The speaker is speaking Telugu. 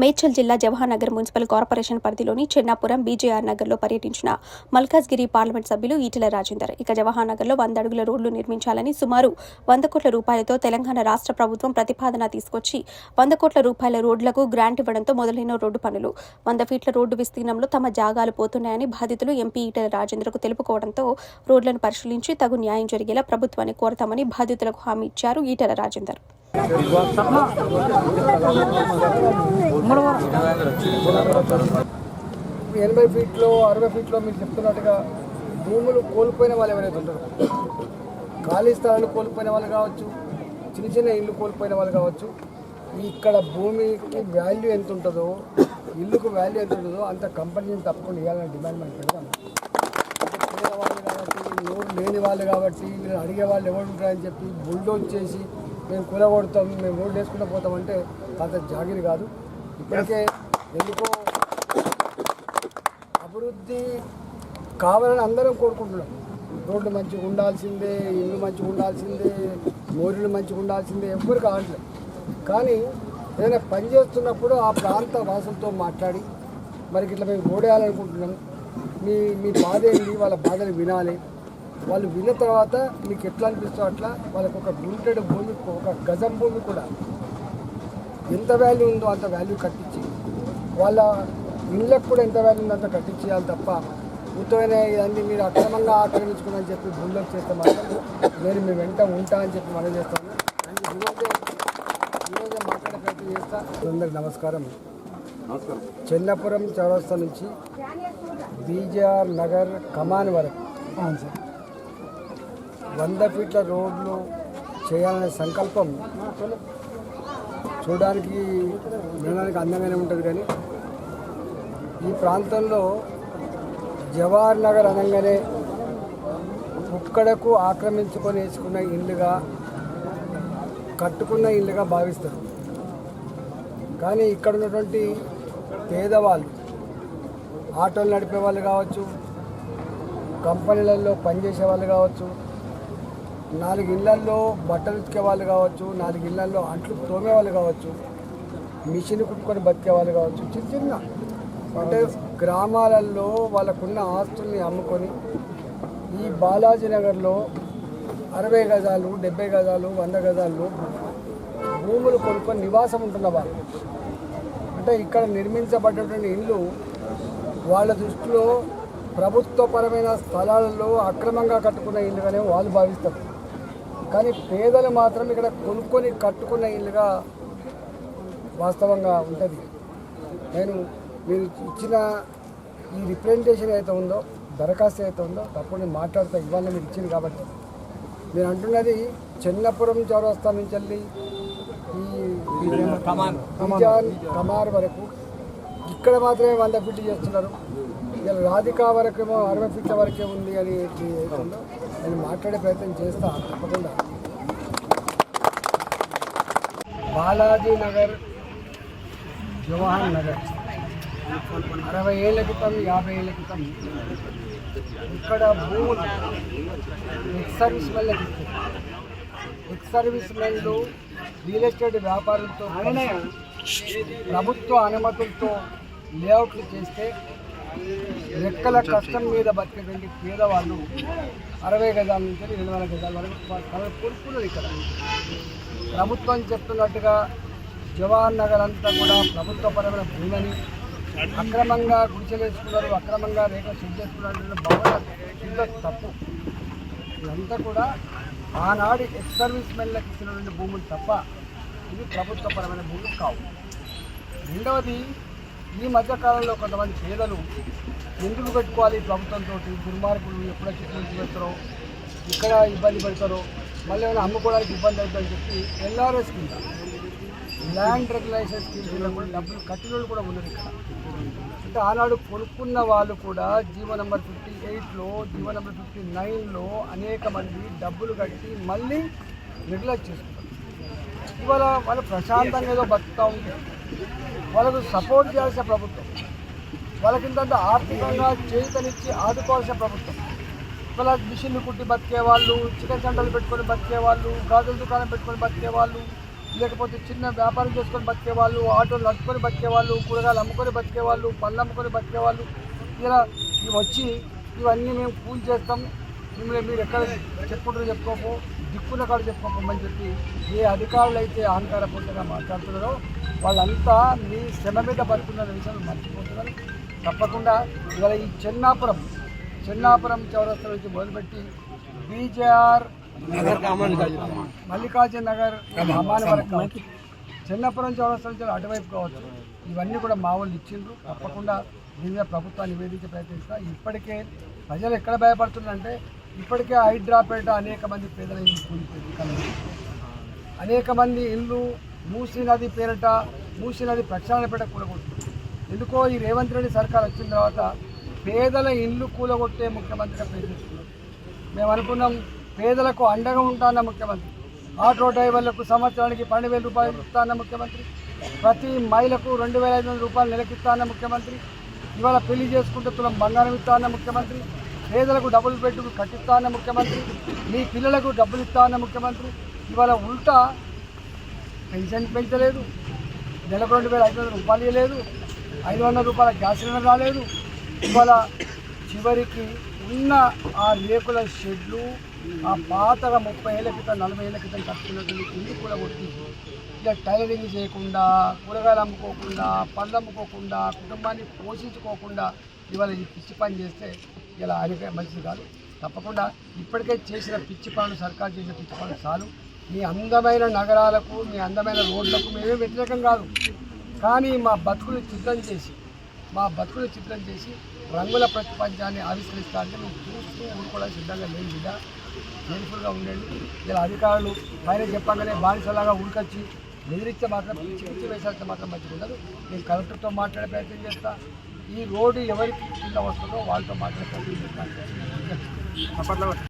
మేడ్చల్ జిల్లా జవహర్నగర్ మున్సిపల్ కార్పొరేషన్ పరిధిలోని చెన్నాపురం బీజేఆర్ నగర్లో పర్యటించిన మల్కాజ్గిరి పార్లమెంట్ సభ్యులు ఈటెల రాజేందర్. ఇక జవహర్నగర్లో వంద అడుగుల రోడ్లు నిర్మించాలని సుమారు వంద కోట్ల రూపాయలతో తెలంగాణ రాష్ట్ర ప్రభుత్వం ప్రతిపాదన తీసుకొచ్చి వంద కోట్ల రూపాయల రోడ్లకు గ్రాంట్ ఇవ్వడంతో మొదలైన రోడ్డు పనులు. వంద ఫీట్ల రోడ్డు విస్తీర్ణంలో తమ జాగాలు పోతున్నాయని బాధితులు ఎంపీ ఈటెల రాజేందర్కు తెలుపుకోవడంతో రోడ్లను పరిశీలించి తగు న్యాయం జరిగేలా ప్రభుత్వాన్ని కోరతామని బాధితులకు హామీ ఇచ్చారు ఈటెల రాజేందర్. ఎనభై ఫీట్లో అరవై ఫీట్లో మీరు చెప్తున్నట్టుగా భూములు కోల్పోయిన వాళ్ళు ఎవరైతే ఉంటారో ఖాళీ స్థలాలు కోల్పోయిన వాళ్ళు కావచ్చు చిన్న చిన్న ఇల్లు కోల్పోయిన వాళ్ళు కావచ్చు ఇక్కడ భూమికి వాల్యూ ఎంత ఉంటుందో ఇల్లుకు వాల్యూ ఎంత ఉంటుందో అంత కంపెనీని తప్పకుండా ఇవ్వాలని డిమాండ్ మనం పెడతాం. పేదవాళ్ళు కాబట్టి నోరు లేని వాళ్ళు కాబట్టి వీళ్ళు అడిగే వాళ్ళు ఎవరు ఉంటారని చెప్పి బుల్డోజ్ చేసి మేము కూలగొడతాం మేము రోడ్డు వేసుకుంటూ పోతామంటే అంత జాగిరి కాదు. ఇప్పటికే ఎందుకో అభివృద్ధి కావాలని అందరం కోరుకుంటున్నాం. రోడ్లు మంచిగా ఉండాల్సిందే ఇల్లు మంచిగా ఉండాల్సిందే మోరీలు మంచిగా ఉండాల్సిందే ఎవ్వరు కావట్లేదు కానీ ఏదైనా పని చేస్తున్నప్పుడు ఆ ప్రాంత వాసులతో మాట్లాడి మరి ఇట్లా మేము ఓడేయాలనుకుంటున్నాం. మీ మీ బాధ ఏంటి? వాళ్ళ బాధలు వినాలి. వాళ్ళు విన్న తర్వాత మీకు ఎట్లా అనిపిస్తుందో అట్లా వాళ్ళకి ఒక గుంటెడు భూమి ఒక గజం భూమి కూడా. ఎంత వాల్యూ ఉందో అంత వాల్యూ కట్టించి. వాళ్ళ ఇళ్ళకు కూడా ఎంత వాల్యూ ఉందో అంత కట్టించేయాలి తప్ప ఉత్తమైన ఇవన్నీ మీరు అక్రమంగా ఆక్రమించుకుని చెప్పి బుల్డప్ చేస్తే మాత్రం నేను మీ వెంట ఉంటా అని చెప్పి మనం చేస్తాను. అండ్ ఈరోజే ఈరోజే మాట్లాడే ప్రయత్నం చేస్తా. అందరికి నమస్కారం. చెన్నపురం చౌరస్తా నుంచి బీజేఆర్ నగర్ కమాన్ వరకు. అవును సార్. వంద ఫీట్ల రోడ్లు చేయాలనే సంకల్పం చూడడానికి వినడానికి అందంగానే ఉంటుంది కానీ ఈ ప్రాంతంలో జవహర్ నగర్ అనగానే ఒక్కడకు ఆక్రమించుకొని వేసుకున్న ఇల్లుగా కట్టుకున్న ఇల్లుగా భావిస్తారు. కానీ ఇక్కడ ఉన్నటువంటి పేదవాళ్ళు ఆటోలు నడిపే వాళ్ళు కావచ్చు కంపెనీలలో పనిచేసే వాళ్ళు కావచ్చు నాలుగు ఇళ్ళల్లో బట్టలు ఉతికే వాళ్ళు కావచ్చు నాలుగు ఇళ్ళల్లో అంట్లు తోమే వాళ్ళు కావచ్చు మిషన్ కుట్టుకొని బతికే వాళ్ళు కావచ్చు చిన్న చిన్న. అంటే గ్రామాలలో వాళ్ళకున్న ఆస్తుల్ని అమ్ముకొని ఈ బాలాజీ నగర్లో అరవై గజాలు డెబ్బై గజాలు వంద గజాలు భూములు కొనుక్కొని నివాసం ఉంటున్న వాళ్ళు. అంటే ఇక్కడ నిర్మించబడ్డటువంటి ఇల్లు వాళ్ళ దృష్టిలో ప్రభుత్వపరమైన స్థలాలలో అక్రమంగా కట్టుకున్న ఇల్లుగానే వాళ్ళు భావిస్తారు. కానీ పేదలు మాత్రం ఇక్కడ కొనుక్కొని కట్టుకున్న ఇల్లుగా వాస్తవంగా ఉంటుంది. నేను మీరు ఇచ్చిన ఈ రిప్రజెంటేషన్ అయితే ఉందో దరఖాస్తు అయితే ఉందో తప్పుడు నేను మాట్లాడుతూ ఇవాళ మీరు ఇచ్చింది కాబట్టి. మీరు అంటున్నది చెన్నపురం చౌరస్తా నుంచి వెళ్ళి ఈ కమార్ వరకు. ఇక్కడ మాత్రమే వంద ఫీట్లు చేస్తున్నారు. ఇలా రాధికా వరకేమో అరవై ఫీట్ల వరకే ఉంది అని నేను మాట్లాడే ప్రయత్నం చేస్తా తప్పకుండా. బాలాజీ నగర్ జవహర్ నగర్. అరవై ఏళ్ళ క్రితం యాభై ఏళ్ళ క్రితం ఇక్కడ భూములు ఎక్స్ సర్వీస్ మెన్లకు ఇస్తారు ఎక్స్ సర్వీస్ మెన్లు రియల్ ఎస్టేట్ వ్యాపారులతో ప్రభుత్వ అనుమతులతో లేఅవుట్లు చేస్తే రెక్కల కష్టం మీద బతికేటువంటి పేదవాళ్ళు అరవై గజాల నుంచి రెండు వందల గజాల వరకు వాళ్ళు ఇక్కడ. ప్రభుత్వం చెప్తున్నట్టుగా జవహర్ నగర్ అంతా కూడా ప్రభుత్వపరమైన భూమిని అక్రమంగా గుడిసెలేసుకున్నారు అక్రమంగా రేఖ షెడ్ చేసుకున్నారు భవన తప్పు. ఇదంతా కూడా ఆనాడు ఎక్స్ సర్వీస్ మెన్లకు ఇచ్చినటువంటి భూములు తప్ప ఇది ప్రభుత్వపరమైన భూములు కావు. రెండవది ఈ మధ్యకాలంలో కొంతమంది పేదలు ఎందుకు పెట్టుకోవాలి ప్రభుత్వంతో దుర్మార్గులు ఎప్పుడో చెట్లు పెడతారో ఇక్కడ ఇబ్బంది పెడతారో మళ్ళీ ఏమైనా అమ్ముకోవడానికి ఇబ్బంది అవుతుందని చెప్పి ఎల్ఆర్ఎస్ కింద ల్యాండ్ రెగ్యులేషన్ స్కీమ్ కింద కూడా డబ్బులు కట్టిన వాళ్ళు కూడా ఉన్నారు ఇక్కడ. అంటే ఆనాడు కొనుక్కున్న వాళ్ళు కూడా జీవో నెంబర్ ఫిఫ్టీ ఎయిట్లో జీవో నెంబర్ ఫిఫ్టీ నైన్లో అనేక మంది డబ్బులు కట్టి మళ్ళీ రెగ్యులైజ్ చేసుకుంటారు. ఇవాళ వాళ్ళు ప్రశాంతంగా ఏదో బతుకుతూ ఉంటారు వాళ్ళకు సపోర్ట్ చేయాల్సిన ప్రభుత్వం. వాళ్ళకి ఇంత ఆర్థికంగా చేతనిచ్చి ఆదుకోవాల్సిన ప్రభుత్వం. ఇవాళ మిషన్లు కుట్టి బతికే వాళ్ళు చికెన్ సెంటర్లు పెట్టుకొని బతికే వాళ్ళు గాజుల దుకాణం పెట్టుకొని బతికే వాళ్ళు లేకపోతే చిన్న వ్యాపారం చేసుకొని బతికే వాళ్ళు ఆటోలు నడుపుకొని బతికే వాళ్ళు కూరగాయలు అమ్ముకొని బతికే వాళ్ళు పళ్ళు అమ్ముకొని బతికే వాళ్ళు ఇలా ఇవి వచ్చి ఇవన్నీ మేము పూజ చేస్తాం. మిమ్మల్ని మీరు ఎక్కడ చెప్పుకుంటారో చెప్పుకోపో. దిక్కున్న కాడ చెప్పుకోమని చెప్పి ఏ అధికారులు అయితే అహంకారపూర్తిగా మాట్లాడుతున్నారో వాళ్ళంతా మీ శ్రమ మీద పడుతున్న విషయాన్ని మర్చిపోతున్నారు. తప్పకుండా ఇవాళ ఈ చెన్నాపురం చెన్నాపురం చౌరస్తా నుంచి మొదలుపెట్టి బీజేఆర్ మల్లికార్జున నగర్ అమ్మాని వరకు కావచ్చు. చిన్నపురం చౌరస్తా నుంచి అటువైపు కావచ్చు. ఇవన్నీ కూడా మా వాళ్ళు ఇచ్చిండ్రు. తప్పకుండా దీని మీద ప్రభుత్వాన్ని నివేదించే ప్రయత్నిస్తా. ఇప్పటికే ప్రజలు ఎక్కడ భయపడుతున్నారంటే ఇప్పటికే హైడ్రాపేట అనేక మంది పేదల ఇల్లు కూలిపోయింది అనేక మంది ఇల్లు మూసీ నది పేరిట మూసీ నది ప్రక్షాళనపేట కూలగొట్టింది. ఎందుకో ఈ రేవంత్ రెడ్డి సర్కార్ వచ్చిన తర్వాత పేదల ఇల్లు కూలగొట్టే ముఖ్యమంత్రిగా ప్రయత్నిస్తున్నారు మేము అనుకున్నాం పేదలకు అండగా ఉంటాన్న ముఖ్యమంత్రి. ఆటో డ్రైవర్లకు సంవత్సరానికి పన్నెండు వేల రూపాయలు ఇస్తాన్న ముఖ్యమంత్రి. ప్రతి మహిళకు రెండు వేల ఐదు వందల రూపాయలు నెలకిస్తాన్న ముఖ్యమంత్రి. ఇవాళ పెళ్ళి చేసుకుంటే తులం బంగారం ఇస్తాన్న ముఖ్యమంత్రి. పేదలకు డబ్బులు పెట్టుకు కట్టిస్తా అన్న ముఖ్యమంత్రి. మీ పిల్లలకు డబ్బులు ఇస్తా అన్న ముఖ్యమంత్రి. ఇవాళ ఉల్టా పెన్షన్ పెంచలేదు. నెలకు రెండు వేల ఐదు వందల రూపాయలు ఇవ్వలేదు. ఐదు వందల రూపాయల గ్యాస్ సిలిండర్ రాలేదు. ఇవాళ చివరికి ఉన్న ఆ రేకుల షెడ్లు ఆ పాతగా ముప్పై ఏళ్ళ క్రితం నలభై ఏళ్ళ క్రితం కట్టుకున్నటువంటి ఇల్లు కూడా కొట్టి ఇక టైలరింగ్ చేయకుండా కూరగాయలు అమ్ముకోకుండా పళ్ళు అమ్ముకోకుండా కుటుంబాన్ని పోషించుకోకుండా ఇవాళ ఈ పిచ్చి పని చేస్తే ఇలా ఆయనకే మంచిది కాదు. తప్పకుండా ఇప్పటికే చేసిన పిచ్చి పనులు సర్కారు చేసిన పిచ్చి పనులు చాలు. మీ అందమైన నగరాలకు మీ అందమైన రోడ్లకు మేమే వ్యతిరేకం కాదు. కానీ మా బతుకులు చిత్రం చేసి మా బతుకులు చిత్రం చేసి రంగుల ప్రతిపంచాన్ని ఆవిష్కరిస్తారంటే మేము చూస్తూ ఊరుకోవడానికి సిద్ధంగా లేని బిడ్డ. కేర్ఫుల్గా ఉండండి. ఇలా అధికారులు పైన చెప్పగానే బానిసలాగా ఉరికొచ్చి నిద్రిస్తే మాత్రం పిచ్చి పిచ్చి మాత్రం మంచిగా ఉండదు నేను కలెక్టర్తో మాట్లాడే ప్రయత్నం చేస్తాను ఈ రోడ్డు ఎవరికి కింద వస్తుందో వాళ్ళతో మాట్లాడే ప్రయత్నం చేస్తాను